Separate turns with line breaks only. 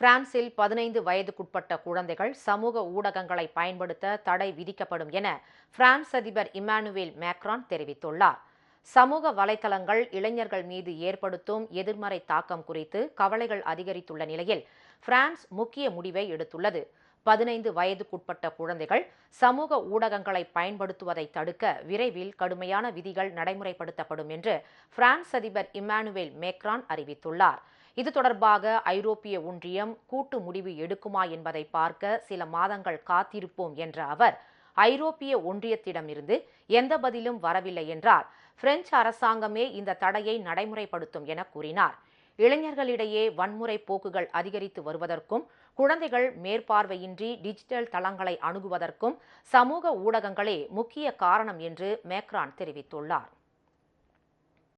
பிரான்சில் பதினைந்து வயதுக்குட்பட்ட குழந்தைகள் சமூக ஊடகங்களை பயன்படுத்த தடை விதிக்கப்படும் என பிரான்ஸ் அதிபர் இமானுவேல் மேக்ரான் தெரிவித்துள்ளார். சமூக வலைதளங்கள் இளைஞர்கள் மீது ஏற்படுத்தும் எதிர்மறை தாக்கம் குறித்து கவலைகள் அதிகரித்துள்ள நிலையில் பிரான்ஸ் முக்கிய முடிவை எடுத்துள்ளது. பதினைந்து வயதுக்குட்பட்ட குழந்தைகள் சமூக ஊடகங்களை பயன்படுத்துவதை தடுக்க விரைவில் கடுமையான விதிகள் நடைமுறைப்படுத்தப்படும் என்று பிரான்ஸ் அதிபர் இமானுவேல் மேக்ரான் அறிவித்துள்ளார். இது தொடர்பாக ஐரோப்பிய ஒன்றியம் கூட்டு முடிவு எடுக்குமா என்பதை பார்க்க சில மாதங்கள் காத்திருப்போம் என்ற அவர் ஐரோப்பிய ஒன்றியத்திடமிருந்து எந்த பதிலும் வரவில்லை என்றால் பிரெஞ்சு அரசாங்கமே இந்த தடையை நடைமுறைப்படுத்தும் என கூறினார். இளைஞர்களிடையே வன்முறை போக்குகள் அதிகரித்து வருவதற்கும் குழந்தைகள் மேற்பார்வையின்றி டிஜிட்டல் தளங்களை அணுகுவதற்கும் சமூக ஊடகங்களே முக்கிய காரணம் என்று மேக்ரான் தெரிவித்துள்ளார்.